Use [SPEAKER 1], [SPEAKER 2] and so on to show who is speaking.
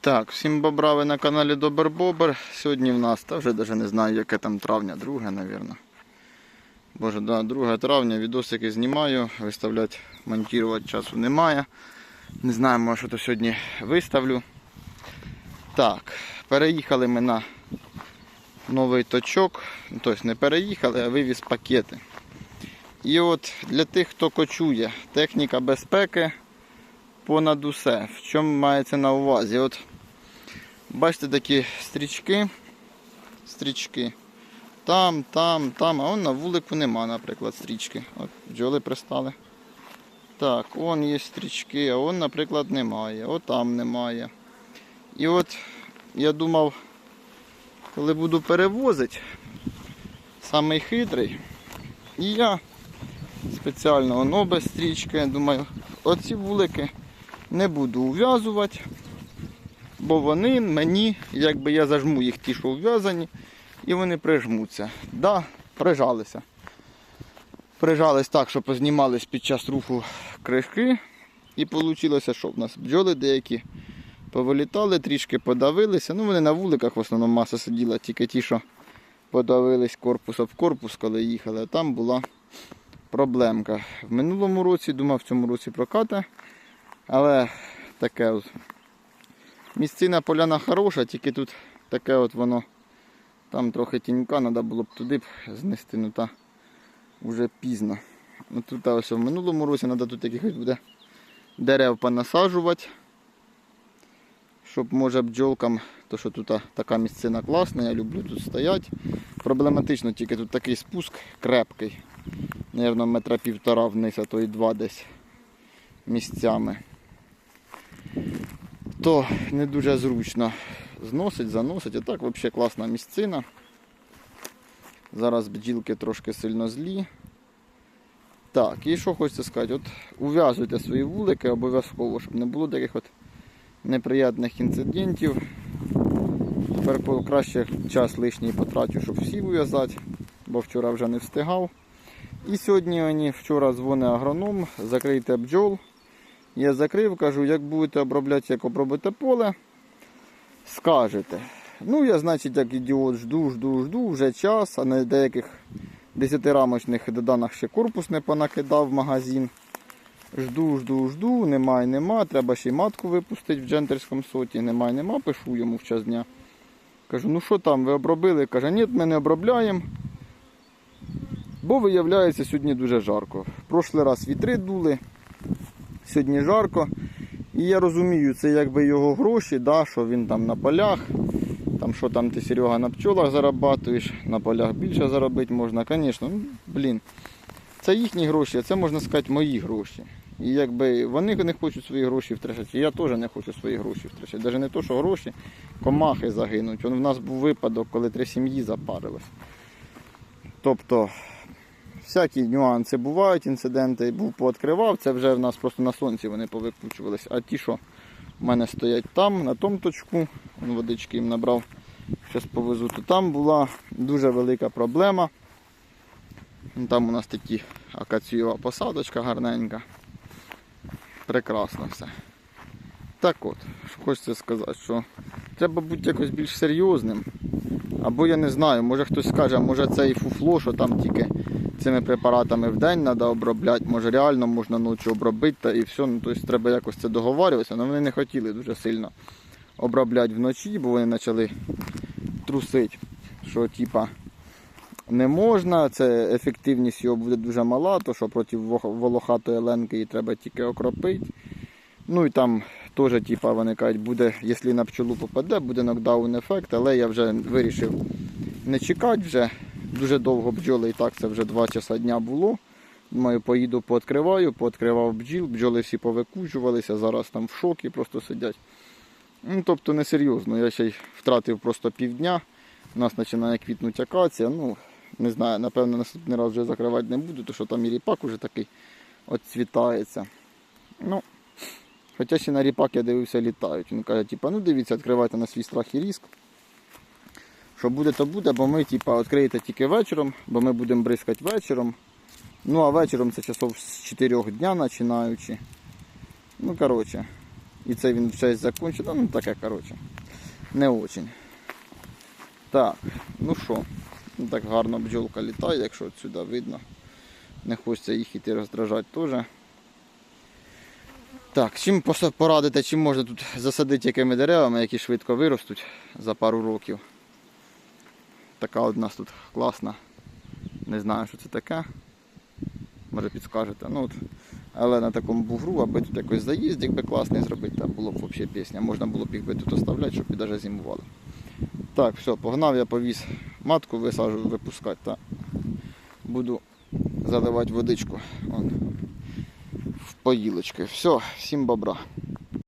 [SPEAKER 1] Так, всім бобра, ви на каналі Добер Бобер. Сьогодні в нас, та вже навіть не знаю, яке там травня, друге, мабуть. Боже, да, 2 травня, відосики знімаю, виставляти, монтувати часу немає. Не знаю, може, що то сьогодні виставлю. Так, переїхали ми на новий точок. Тобто не переїхали, а вивіз пакети. І от для тих, хто кочує, техніка безпеки понад усе. В чому мається на увазі? От бачите такі стрічки. Стрічки. Там, там, там, а он на вулику нема, наприклад, стрічки. От бджоли пристали. Так, он є стрічки, а он, наприклад, немає. От там немає. І от я думав, коли буду перевозити, самий хитрий. І я спеціально воно без стрічки, думаю, оці вулики не буду ув'язувати, бо вони мені, якби я зажму їх ті, що ув'язані, і вони прижмуться. Да, прижалися. Прижались так, що познімались під час руху кришки. І вийшло, що в нас бджоли деякі повилітали, трішки подавилися. Ну, вони на вуликах в основному маса сиділа, тільки ті, що подавились корпус об корпус, коли їхали. А там була проблемка. В минулому році, думав, в цьому році проката. Але таке от. Місцина поляна хороша, тільки тут таке от воно. Там трохи тінька, треба було б туди б знести, ну та вже пізно. Ну, тут ось в минулому році треба тут якихось буде дерев понасаджувати. Щоб може бджолкам, то що тут така місцина класна, я люблю тут стояти. Проблематично тільки тут такий спуск крепкий. Наверно, метра півтора вниз, а то і два десь місцями. То не дуже зручно зносить, заносить. А так взагалі класна місцина. Зараз бджілки трошки сильно злі. Так, і що хочеться сказати, от ув'язуйте свої вулики обов'язково, щоб не було таких от неприємних інцидентів. Тепер краще час лишній потрачу, щоб всі ув'язати, бо вчора вже не встигав. І сьогодні мені вчора дзвонить агроном, закрийте бджол. Я закрив, кажу, як будете обробляти, як обробите поле, скажете. Ну, я, значить, як ідіот, жду, жду, жду, вже час, а на деяких десятирамочних доданах ще корпус не понакидав в магазин. Жду, жду, жду, немає, нема. Треба ще й матку випустити в джентерському соті. Немає, нема, пишу йому в час дня. Кажу, ну що там, ви обробили? Каже, ні, ми не обробляємо. Бо виявляється, сьогодні дуже жарко. Прошлий раз вітри дули, сьогодні жарко. І я розумію, це якби його гроші, да, що він там на полях. Там що там ти Серега на пчолах зарабатуєш, на полях більше заробити можна, звісно. Ну, блін. Це їхні гроші, а це можна сказати мої гроші. І якби вони не хочуть свої гроші втрачати, я теж не хочу свої гроші втрачати. Навіть не то, що гроші, комахи загинуть. В нас був випадок, коли три сім'ї запарились. Тобто, всякі нюанси бувають, інциденти. Був пооткривав, це вже в нас просто на сонці вони повикручувались. А ті, що в мене стоять там, на тому точку, Вон водички їм набрав, зараз повезу, то там була дуже велика проблема. Там у нас такі акацієва посадочка гарненька. Прекрасно все. Так от, хочеться сказати, що треба бути якось більш серйозним. Або я не знаю, може хтось скаже, може це і фуфло, що там тільки цими препаратами в день треба обробляти, може реально можна ночі обробити та і все. Ну, тобто треба якось це договарюватися, але вони не хотіли дуже сильно обробляти вночі, бо вони почали трусити, що типа не можна, це ефективність його буде дуже мала, то що проти волохатої ленки її треба тільки окропити. Ну і там теж типа, вони кажуть, буде, якщо на пчолу попаде, буде нокдаун ефект, але я вже вирішив не чекати вже. Дуже довго бджоли і так це вже 2 часа дня було. Думаю, поїду пооткриваю, пооткривав бджіл, бджоли всі повикучувалися, зараз там в шокі просто сидять. Ну, тобто несерйозно, я ще й втратив просто півдня. У нас починає квітнути акація. Ну, не знаю, напевно, наступний раз вже закривати не буду, тому що там і ріпак уже такий отцвітається. Ну, хоча ще на ріпак я дивився, літають. Він каже, типа, ну дивіться, відкривайте на свій страх і різк. Що буде, то буде, бо ми типа, відкриєте тільки вечором, бо ми будемо бризкати вечором. Ну а вечором це часов з 4 дня починаючи. Ну, коротше. І це він в честь закінчив. Ну, таке, коротше. Не очень. Так, ну що, ну так гарно бджолка літає, якщо отсюди видно. Не хочеться їх іти роздражати теж. Так, чим порадите, чим можна тут засадити якими деревами, які швидко виростуть за пару років. Така от у нас тут класна. Не знаю, що це таке. Може підскажете. Ну, от. Але на такому бугру, аби тут якось заїзд, якби класний зробити, та було б взагалі пісня. Можна було б їх би тут оставляти, щоб і навіть зимували. Так, все, погнав, я повіз матку висаджу, випускати та буду заливати водичку. Вон, в поїлочки. Все, всім бобра.